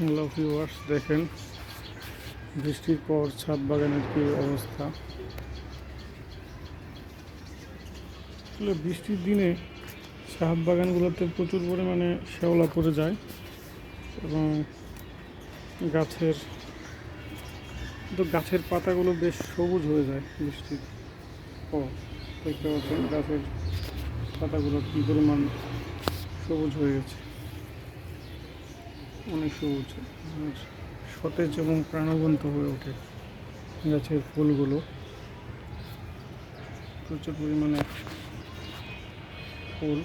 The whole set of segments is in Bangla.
হ্যালো ভিউয়ার্স, দেখেন, বৃষ্টির পর ছাদ বাগানের কি অবস্থা? আসলে বৃষ্টির দিনে ছাদ বাগানগুলোতে প্রচুর পরিমাণে শ্যাওলা পড়ে যায় এবং গাছের তো গাছের পাতাগুলো বেশ সবুজ হয়ে যায় বৃষ্টির পর। দেখতে পাচ্ছেন, গাছের পাতাগুলো কী পরিমাণ সবুজ হয়ে গেছে। সবুজ সতেজ এবং প্রাণবন্ত হয়ে ওঠে। গাছের ফুলগুলো। প্রচুর পরিমাণে ফুল।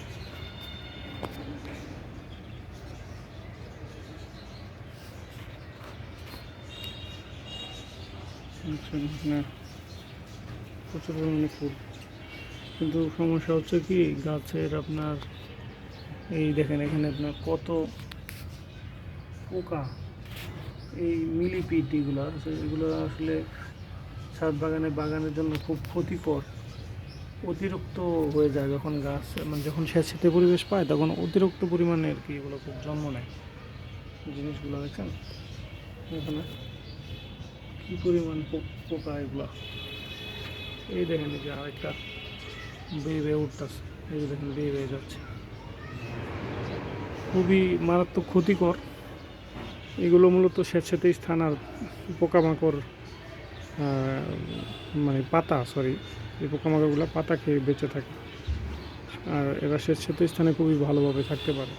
আচ্ছা, প্রচুর পরিমাণে ফুল। কিন্তু সমস্যা হচ্ছে কি গাছের আপনার এই দেখেন এখানে আপনার কত পোকা, এই মিলিপিড এগুলো এগুলো আসলে ছাদ বাগানে, বাগানের জন্য খুব ক্ষতিকর। অতিরিক্ত হয়ে যায় যখন গাছ মানে যখন স্যাঁতস্যাঁতে পরিবেশ পায়, তখন অতিরিক্ত পরিমাণে আর কি এগুলো খুব জন্ম নেয়। জিনিসগুলো দেখেন, এখানে কী পরিমাণ পোকা এগুলো। এই দেখেন যে আরেকটা বেয়ে বেয়ে উঠতেছে, এই দেখেন বেয়ে বেয়ে যাচ্ছে। খুবই মারাত্মক ক্ষতিকর। এগুলো মূলত স্বেচ্ছাতে স্থান আর পোকামাকড় মানে পাতা সরি এই পোকামাকড়গুলো পাতা খেয়ে বেঁচে থাকে। আর এরা স্বেচ্ছাতে স্থানে খুবই ভালোভাবে থাকতে পারে।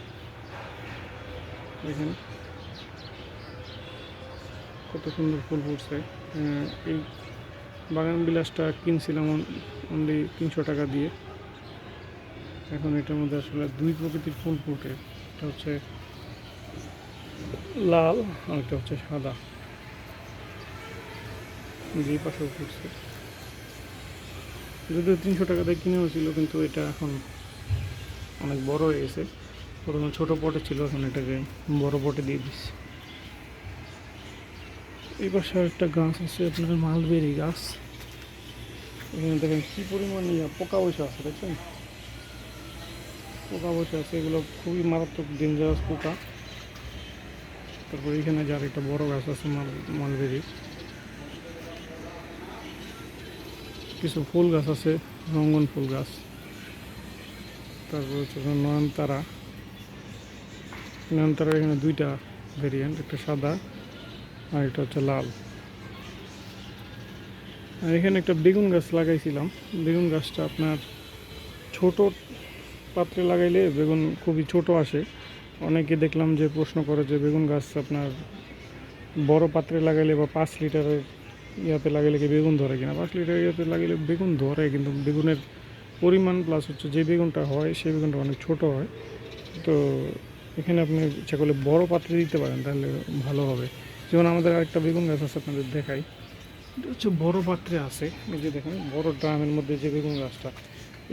এখানে কত সুন্দর ফুল ফুটছে। এই বাগান বিলাসটা কিনছিলাম অনলি তিনশো টাকা দিয়ে। এখন এটার মধ্যে আসলে দুই প্রকৃতির ফুল ফুটে। এটা হচ্ছে লাল আর একটা হচ্ছে সাদা। দুই পাশেও ফুটছে যদিও তিনশো টাকা দিয়ে কিনে হয়েছিল, কিন্তু এটা এখন অনেক বড় হয়ে গেছে। প্রথমে ছোটো পটে ছিল, এখন এটাকে বড় পটে দিয়ে দিচ্ছি। এই পাশে একটা গাছ আছে, আপনার মালবেরি গাছ। এখানে দেখেন কী পরিমাণ পোকা বসে আছে, দেখছেন? পোকা বসে আছে, এগুলো খুবই মারাত্মক ডেঞ্জারাস পোকা। তারপর এখানে, যার একটা বড় গাছ আছে মাল মালবেরির কিছু ফুল গাছ আছে, রঙ্গন ফুল গাছ। তারপর হচ্ছে নয়নতারা। নয়নতারা এখানে দুইটা ভেরিয়েন্ট একটা সাদা আর একটা হচ্ছে লাল। আর এখানে একটা বেগুন গাছ লাগাইছিলাম। বেগুন গাছটা আপনার ছোট পাত্রে লাগাইলে বেগুন খুবই ছোট আসে। অনেকে দেখলাম যে প্রশ্ন করে যে বেগুন গাছ আপনার বড় পাত্রে লাগাইলে বা পাঁচ লিটারের ইয়াতে লাগাইলে কি বেগুন ধরে কিনা? পাঁচ লিটার ইয়াতে লাগাইলে বেগুন ধরে, কিন্তু বেগুনের পরিমাণ প্লাস হচ্ছে যে বেগুনটা হয়, সেই বেগুনটা অনেক ছোট হয়। তো এখানে আপনি ইচ্ছা করলে বড় পাত্রে দিতে পারেন, তাহলে ভালো হবে। যেমন আমাদের আরেকটা বেগুন গাছ আছে আপনাদের দেখাই। এটা হচ্ছে বড় পাত্রে আছে। এই যে দেখেন, বড় ড্রামের মধ্যে যে বেগুন গাছটা,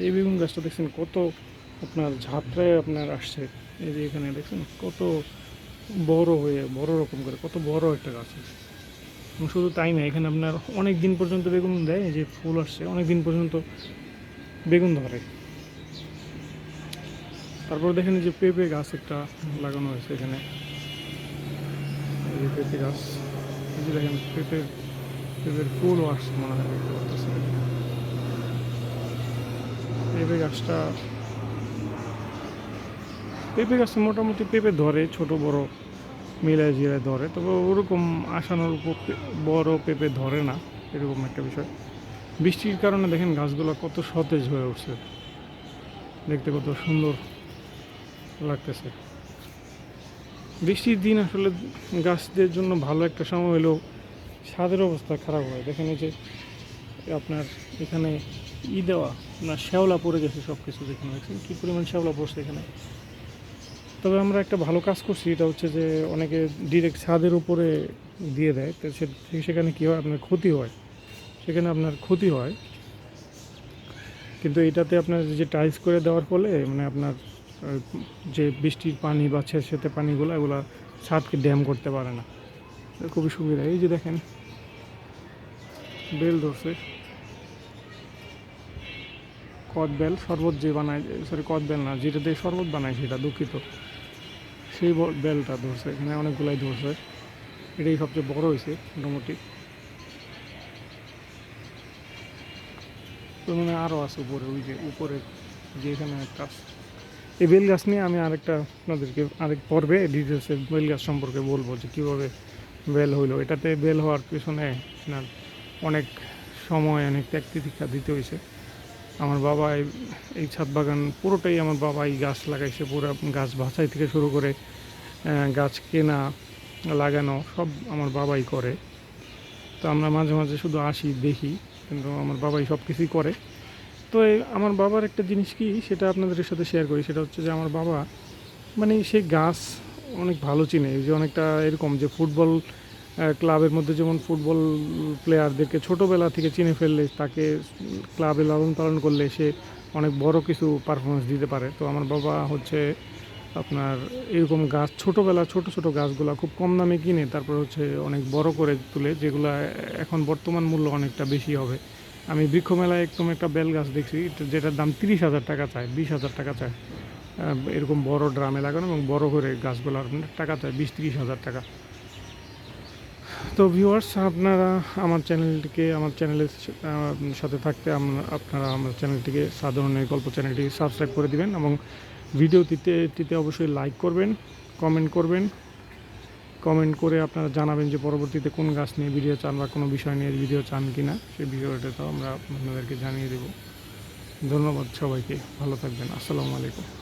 এই বেগুন গাছটা দেখছেন কত আপনার ঝাপড়ায় আপনার আসছে। এই যে এখানে দেখছেন, কত বড় হয়ে, বড় রকম করে, কত বড় একটা গাছ আছে। শুধু তাই না, এখানে আপনার অনেক দিন পর্যন্ত বেগুন দেয় যে ফুল আসছে, অনেক দিন পর্যন্ত বেগুন ধরে। তারপর দেখেন যে পেঁপে গাছ একটা লাগানো হয়েছে এখানে। এই পেঁপে গাছ, এই যে দেখেন পেঁপের পেঁপের ফুলও আসছে মনে হয় পেঁপে গাছটা পেঁপে গাছ মোটামুটি পেঁপে ধরে, ছোট, বড় মিলায় জিরায় ধরে। তবে ওরকম আসানোর উপর বড় পেঁপে ধরে না, এরকম একটা বিষয়। বৃষ্টির কারণে দেখেন গাছগুলো কত সতেজ হয়ে উঠছে। দেখতে কত সুন্দর লাগতেছে। বৃষ্টির দিন আসলে গাছদের জন্য ভালো একটা সময় হলেও ছাদের অবস্থা খারাপ হয়। দেখেন এই যে আপনার এখানে ই দেওয়া আপনার শ্যাওলা পড়ে গেছে সব কিছু দেখেন। দেখছেন কী পরিমাণ শ্যাওলা পড়ছে এখানে? তবে আমরা একটা ভালো কাজ করছি, এটা হচ্ছে যে অনেকে ডিরেক্ট ছাদের উপরে দিয়ে দেয়। তো সেখানে কী হয়? আপনার ক্ষতি হয়। সেখানে আপনার ক্ষতি হয়। কিন্তু এটাতে আপনার যে টাইলস করে দেওয়ার ফলে মানে আপনার যে বৃষ্টির পানি বা ছেঁচেতে পানিগুলো, এগুলো ছাদকে ড্যাম করতে পারে না। খুবই সুবিধা। এই যে দেখেন, বেল ধরছে। কদবেল, শরবত যে বানায় সরি কদবেল না যেটা দিয়ে শরবত বানায় সেটা, দুঃখিত। সেই বেলটা ধরছে এখানে অনেকগুলাই ধরছে। এটাই সবচেয়ে বড় হয়েছে, মোটামুটি। তো মানে আরও আছে উপরে, ওই যে উপরে যে এখানে একটা। এই বেল গাছ নিয়ে আমি আরেকটা আপনাদেরকে, আরেক পর্বে ডিটেলসে বেল গাছ সম্পর্কে বলব যে কীভাবে বেল হইল। এটাতে বেল হওয়ার পিছনে আপনার অনেক সময়, অনেক ত্যাগ দিতে হয়েছে। আমার বাবা এই- ছাদ বাগান পুরোটাই আমার বাবা এই গাছ লাগাইছে, পুরো গাছ বাছাই থেকে শুরু করে গাছ কেনা, লাগানো সব আমার বাবাই করে। তো আমরা মাঝে মাঝে শুধু আসি, দেখি, কিন্তু আমার বাবাই সব কিছুই করে। তো আমার বাবার একটা জিনিস কি, সেটা আপনাদের সাথে শেয়ার করি, সেটা হচ্ছে যে আমার বাবা মানে সে গাছ অনেক ভালো চিনে, যে অনেকটা এরকম যে ফুটবল ক্লাবের মধ্যে যেমন ফুটবল প্লেয়ারদেরকে ছোটোবেলা থেকে চিনে ফেললে, তাকে ক্লাবে লালন পালন করলে সে অনেক বড় কিছু পারফরমেন্স দিতে পারে। তো আমার বাবা হচ্ছে আপনার এরকম গাছ, ছোটোবেলা ছোট ছোট গাছগুলো খুব কম দামে কিনে, তারপর হচ্ছে অনেক বড় করে তুলে, যেগুলো এখন বর্তমান মূল্য অনেকটা বেশি হবে। আমি বৃক্ষ মেলায় একদম একটা বেল গাছ দেখছি যেটার দাম তিরিশ হাজার টাকা চায়, বিশ হাজার টাকা চায়। এরকম বড় ড্রামে লাগানো এবং বড় করে গাছগুলোর টাকা চায়, বিশ তিরিশ হাজার টাকা। তো ভিউয়ার্স আপনারা আমার চ্যানেলটিকে আমার চ্যানেলের সাথে থাকতে আপনারা আমার চ্যানেলটিকে সাধারণের গল্প চ্যানেলটি সাবস্ক্রাইব করে দিবেন এবং ভিডিওটিতে টিতে অবশ্যই লাইক করবেন কমেন্ট করবেন। কমেন্ট করে আপনারা জানাবেন যে পরবর্তীতে কোন গাছ নিয়ে ভিডিও চান বা কোনো বিষয় নিয়ে ভিডিও চান কি না সেই বিষয়টা তো আমরা আপনাদেরকে জানিয়ে দেব। ধন্যবাদ সবাইকে, ভালো থাকবেন, আসসালামু আলাইকুম।